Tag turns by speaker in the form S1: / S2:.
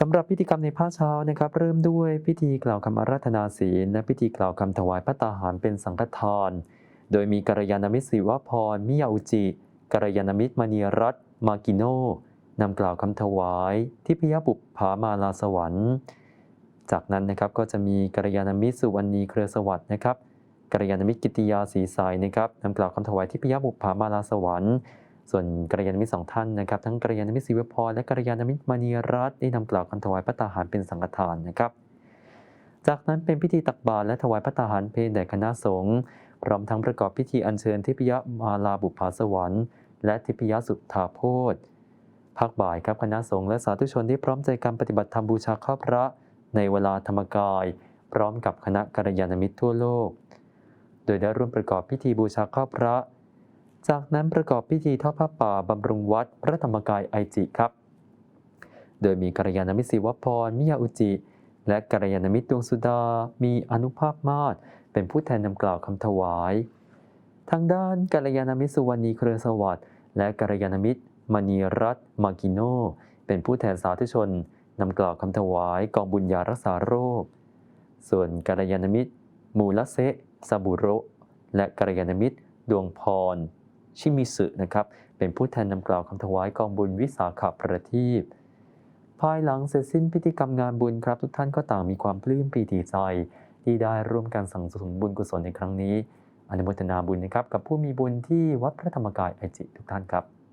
S1: สำหรับพิธีกรรมในภาคเช้านะครับ เริ่มด้วยพิธีกล่าวคำอาราธนาศีลและพิธีกล่าวคำถวายพระตาหารเป็นสังฆทาน โดยมีกัลยาณมิตรศิวพร มิยาอุจิกัลยาณมิตรมณีรัตน์มากิโนนำกล่าวคำถวายทิพยบุปผามาลาสวรรค์ จากนั้นนะครับก็จะมีกัลยาณมิตรสุวรรณีเครือสวัสดิ์นะครับกัลยาณมิตรกิติยาศรีสายนะครับนำกล่าวคำถวายทิพยบุปผามาลาสวรรค์ ส่วนกัลยาณมิตรสองท่านนะครับ ทั้งกัลยาณมิตรศิวพรและกัลยาณมิตรมณีรัตน์ได้นำกล่าวคำถวายพระตาหารเป็นสังฆทานนะครับ จากนั้นเป็นพิธีตักบาตรและถวายพระตาหารเพลแด่คณะสงฆ์พร้อมทั้งประกอบพิธีอัญเชิญทิพยมาลาบุปผาสวรรค์ และทิพยสุทธาโพธภาคบ่ายครับคณะสงฆ์และสาธุชนที่พร้อมใจการปฏิบัติธรรมบูชาข้าพระ ในเวลาธรรมกาย พร้อมกับคณะกัลยาณมิตรทั่วโลก โดยได้ร่วมประกอบพิธีบูชาข้าพระ จากนั้นประกอบพิธีทอดผ้าป่าบำรุงวัดพระธรรมกายไอจิครับ โดยมีกัลยาณมิตรศิวพร มิยาอุจิ และกัลยาณมิตรดวงสุดา มีอนุภาพมาศเป็นผู้แทนนำกล่าวคำถวาย ทางด้านกัลยาณมิตรสุวรรณีเครือสวัสดิ์และกัลยาณมิตรมณีรัตน์มากิโน เป็นผู้แทนสาธุชนนำกล่าวคำถวายกองบุญยารักษาโรค ส่วนกัลยาณมิตร มูลเซะซาบุโรและกัลยาณมิตร ดวงพร ชิมิสึนะครับเป็นผู้แทนนำกล่าวคำถวายกองบุญวิสาขประทีปภายหลังเสร็จสิ้นพิธีกรรมงานบุญครับ ทุกท่านก็ต่างมีความปลื้มปีติใจ ที่ได้ร่วมกันสั่งสมบุญกุศลในครั้งนี้อนุโมทนาบุญนะครับกับผู้มีบุญที่วัดพระธรรมกายไอจิทุกท่านครับ